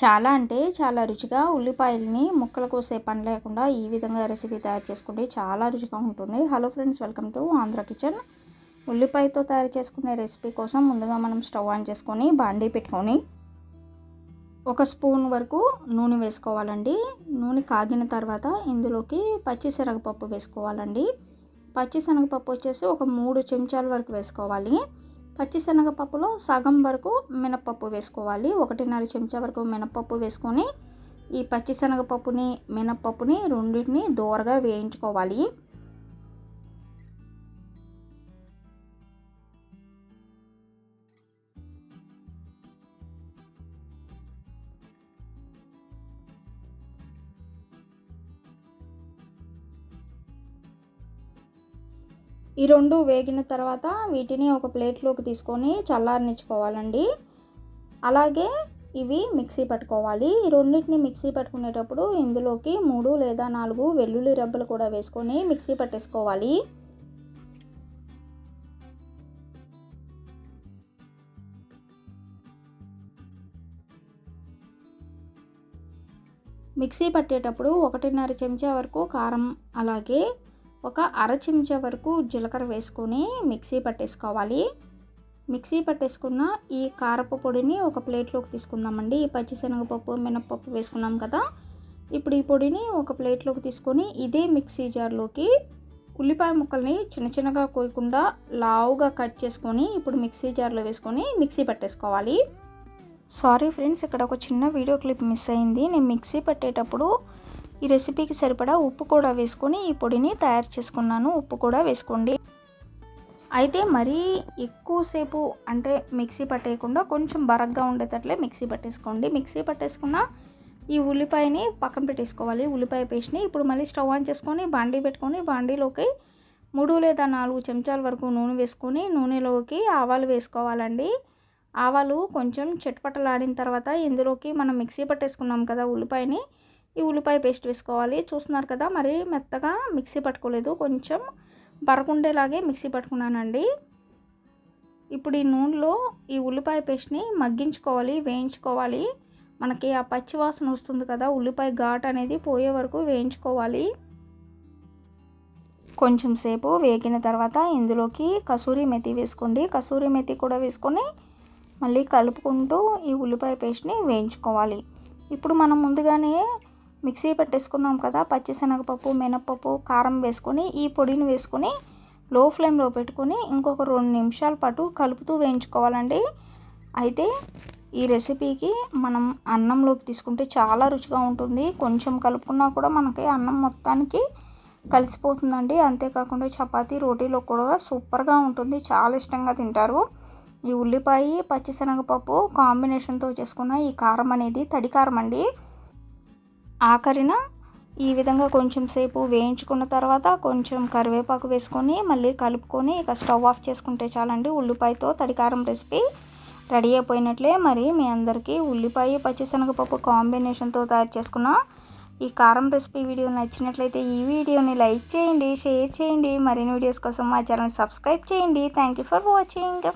చాలా అంటే చాలా రుచిగా ఉల్లిపాయలని ముక్కలు కోసే పని లేకుండా ఈ విధంగా రెసిపీ తయారు చేసుకుంటే చాలా రుచిగా ఉంటుంది. Hello friends welcome to Andhra kitchen ఉల్లిపాయతో తయారు చేసుకునే రెసిపీ కోసం ముందుగా మనం స్టవ్ ఆన్ చేసుకొని బాండీ పెట్టుకొని ఒక స్పూన్ వరకు నూనె వేసుకోవాలండి. నూనె కాగిన తర్వాత ఇందులోకి పచ్చిశనగపప్పు వేసుకోవాలండి. పచ్చిశనగపప్పు వచ్చేసి ఒక మూడు చెంచాల వరకు వేసుకోవాలి. పచ్చిశనగపప్పులో సగం వరకు మినప్పప్పు వేసుకోవాలి. ఒకటిన్నర చెంచా వరకు మినపప్పు వేసుకొని ఈ పచ్చిశనగపప్పుని మినప్పప్పుని రెండింటిని దూరగా వేయించుకోవాలి. ఈ రెండు వేగిన తర్వాత వీటిని ఒక ప్లేట్లోకి తీసుకొని చల్లారనిచ్చుకోవాలండి. అలాగే ఇవి మిక్సీ పట్టుకోవాలి. ఈ రెండింటిని మిక్సీ పట్టుకునేటప్పుడు ఇందులోకి మూడు లేదా నాలుగు వెల్లుల్లి రెబ్బలు కూడా వేసుకొని మిక్సీ పట్టేసుకోవాలి. మిక్సీ పట్టేటప్పుడు ఒకటిన్నర చెంచా వరకు కారం అలాగే ఒక అర చెంచా వరకు జీలకర్ర వేసుకొని మిక్సీ పట్టేసుకోవాలి. మిక్సీ పట్టేసుకున్న ఈ కారపు పొడిని ఒక ప్లేట్లోకి తీసుకుందామండి. ఈ పచ్చిశనగపప్పు మినప్పప్పు వేసుకున్నాం కదా. ఇప్పుడు ఈ పొడిని ఒక ప్లేట్లోకి తీసుకొని ఇదే మిక్సీ జార్లోకి ఉల్లిపాయ ముక్కల్ని చిన్న చిన్నగా కోయకుండా లావుగా కట్ చేసుకొని ఇప్పుడు మిక్సీ జార్లో వేసుకొని మిక్సీ పట్టేసుకోవాలి. సారీ ఫ్రెండ్స్ ఇక్కడ ఒక చిన్న వీడియో క్లిప్ మిస్ అయింది. నేను మిక్సీ పట్టేటప్పుడు ఈ రెసిపీకి సరిపడా ఉప్పు కూడా వేసుకొని ఈ పొడిని తయారు చేసుకున్నాను. ఉప్పు కూడా వేసుకోండి. అయితే మరీ ఎక్కువసేపు అంటే మిక్సీ పట్టేయకుండా కొంచెం బరగ్గా ఉండేటట్లే మిక్సీ పట్టేసుకోండి. మిక్సీ పట్టేసుకున్న ఈ ఉల్లిపాయని పక్కన పెట్టేసుకోవాలి. ఉల్లిపాయ పేస్ట్ని ఇప్పుడు మళ్ళీ స్టవ్ ఆన్ చేసుకొని బాండీ పెట్టుకొని బాండీలోకి మూడు లేదా నాలుగు చెంచాల వరకు నూనె వేసుకొని నూనెలోకి ఆవాలు వేసుకోవాలండి. ఆవాలు కొంచెం చెట్పట్టలాడిన తర్వాత ఇందులోకి మనం మిక్సీ పట్టేసుకున్నాం కదా ఉల్లిపాయని ఈ ఉల్లిపాయ పేస్ట్ వేసుకోవాలి. చూస్తున్నారు కదా మరి మెత్తగా మిక్సీ పట్టుకోలేదు. కొంచెం బరకుండేలాగే మిక్సీ పట్టుకున్నానండి. ఇప్పుడు ఈ నూనెలో ఈ ఉల్లిపాయ పేస్ట్ని మగ్గించుకోవాలి వేయించుకోవాలి. మనకి ఆ పచ్చి వాసన వస్తుంది కదా ఉల్లిపాయ ఘాట్ అనేది పోయే వరకు వేయించుకోవాలి. కొంచెం సేపు వేగిన తర్వాత ఇందులోకి కసూరి మెతి వేసుకోండి. కసూరి మెతి కూడా వేసుకొని మళ్ళీ కలుపుకుంటూ ఈ ఉల్లిపాయ పేస్ట్ని వేయించుకోవాలి. ఇప్పుడు మనం ముందుగానే మిక్సీ పెట్టేసుకున్నాం కదా పచ్చిశనగపప్పు మినప్పప్పు కారం వేసుకొని ఈ పొడిని వేసుకొని లో ఫ్లేమ్లో పెట్టుకొని ఇంకొక రెండు నిమిషాల పాటు కలుపుతూ వేయించుకోవాలండి. అయితే ఈ రెసిపీకి మనం అన్నంలోకి తీసుకుంటే చాలా రుచిగా ఉంటుంది. కొంచెం కలుపుకున్నా కూడా మనకి అన్నం మొత్తానికి కలిసిపోతుందండి. అంతేకాకుండా చపాతీ రోటీలో కూడా సూపర్గా ఉంటుంది. చాలా ఇష్టంగా తింటారు. ఈ ఉల్లిపాయ పచ్చిశనగపప్పు కాంబినేషన్తో చేసుకున్న ఈ కారం అనేది తడి కారం అండి. ఆఖరిన ఈ విధంగా కొంచెం సేపు వేయించుకున్న తర్వాత కొంచెం కరివేపాకు వేసుకొని మళ్ళీ కలుపుకొని ఇక స్టవ్ ఆఫ్ చేసుకుంటే చాలండి. ఉల్లిపాయతో తడికారం రెసిపీ రెడీ అయిపోయినట్లే. మరి మీ అందరికీ ఉల్లిపాయ పచ్చిశనగపప్పు కాంబినేషన్తో తయారు చేసుకున్న ఈ కారం రెసిపీ వీడియో నచ్చినట్లయితే ఈ వీడియోని లైక్ చేయండి షేర్ చేయండి. మరిన్ని వీడియోస్ కోసం మా ఛానల్ సబ్స్క్రైబ్ చేయండి. Thank you for watching.